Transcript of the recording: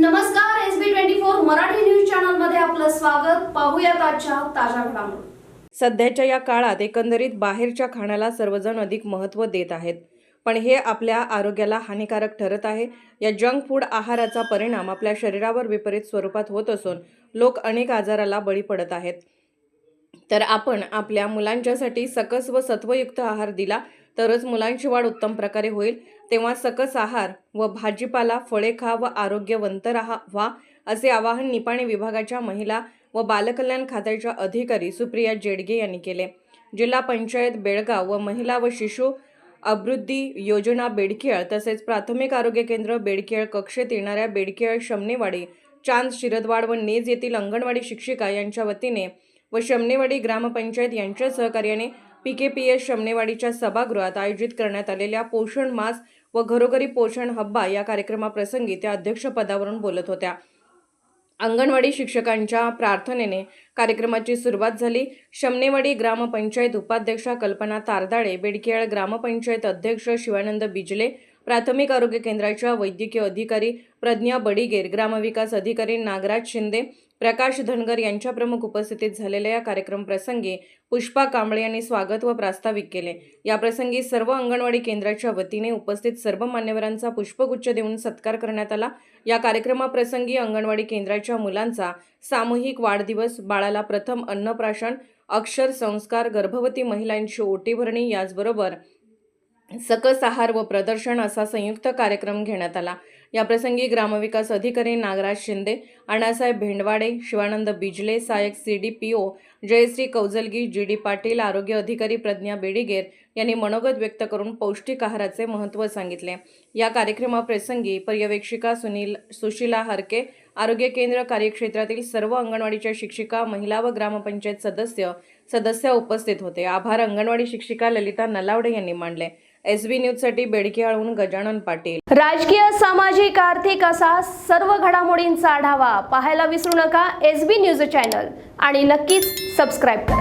नमस्कार S B twenty four Marathi news चॅनलमध्ये आपलं स्वागत. पाहूयात आजच्या ताज्या घडामोडी. सध्याच्या या काळात एकंदरीत बाहेरच्या खाण्याला सर्वजण अधिक महत्त्व देत आहेत. पण हे आपल्या आरोग्याला हानिकारक ठरत आहे. या जंक फूड आहाराचा परिणाम आपल्या शरीरावर विपरीत स्वरूपात होत असून लोक अनेक आजाराला बळी पडत आहेत. तर आपण आपल्या मुलांच्यासाठी सकस व सत्वयुक्त आहार दिला तरच मुलांची वाढ उत्तम प्रकारे होईल. तेव्हा सकस आहार व भाजीपाला फळे खा व आरोग्यवंत राहा व्हा असे आवाहन निपाणी विभागाच्या महिला व बालकल्याण खात्याच्या अधिकारी सुप्रिया जेडगे यांनी केले. जिल्हा पंचायत बेळगाव व महिला व शिशु अभिवृद्धी योजना बेडकेळ तसेच प्राथमिक आरोग्य केंद्र बेडकेळ कक्षेत येणाऱ्या बेडकेळ शमनेवाडी चांद शिरदवाड व नेज येथील अंगणवाडी शिक्षिका यांच्या वतीने व शमनेवाडी ग्रामपंचायत यांच्या सहकार्याने पी के पी एस शमनेवाडीच्या सभागृहात आयोजित करण्यात आलेल्या पोषण मास व घरोघरी पोषण हब्बा या कार्यक्रमाप्रसंगी त्या अध्यक्षपदावरून बोलत होत्या. अंगणवाडी शिक्षकांच्या प्रार्थनेने कार्यक्रमाची सुरुवात झाली. शमनेवाडी ग्रामपंचायत उपाध्यक्षा कल्पना तारदाळे बेडकेळ ग्रामपंचायत अध्यक्ष शिवानंद बिजले प्राथमिक आरोग्य केंद्राच्या वैद्यकीय अधिकारी प्रज्ञा बडिगेर ग्रामविकास अधिकारी नागराज शिंदे प्रकाश धनगर यांच्या प्रमुख उपस्थितीत झालेल्या या कार्यक्रम प्रसंगी पुष्पा कांबळे यांनी स्वागत व प्रास्ताविक केले. या प्रसंगी सर्व अंगणवाडी केंद्राच्या वतीने उपस्थित सर्व मान्यवरांचा पुष्पगुच्छ देऊन सत्कार करण्यात आला. या कार्यक्रमाप्रसंगी अंगणवाडी केंद्राच्या मुलांचा सामूहिक वाढदिवस बाळाला प्रथम अन्नप्राशन अक्षर संस्कार गर्भवती महिलांची ओटी भरणी याचबरोबर सकस आहार व प्रदर्शन असा संयुक्त कार्यक्रम घेण्यात आला. याप्रसंगी ग्रामविकास अधिकारी नागराज शिंदे अण्णासाहेब भेंडवाडे शिवानंद बिजले सहाय्यक C D P O Jayashree Kaujalgi G D Patil आरोग्य अधिकारी प्रज्ञा बेडिगेर यांनी मनोगत व्यक्त करून पौष्टिक आहाराचे महत्त्व सांगितले. या कार्यक्रमाप्रसंगी पर्यवेक्षिका सुनील सुशीला हरके आरोग्य केंद्र कार्यक्षेत्रातील सर्व अंगणवाडीच्या शिक्षिका महिला व ग्रामपंचायत सदस्य सदस्य उपस्थित होते. आभार अंगणवाडी शिक्षिका ललिता नलावडे यांनी मांडले. एस बी बेडकी बेडकेआळहून गजानन पाटील. राजकीय सामाजिक आर्थिक असा सर्व घडामोडींचा आढावा पाहायला विसरू नका एस बी न्यूज चॅनल आणि नक्कीच सबस्क्राईब करा.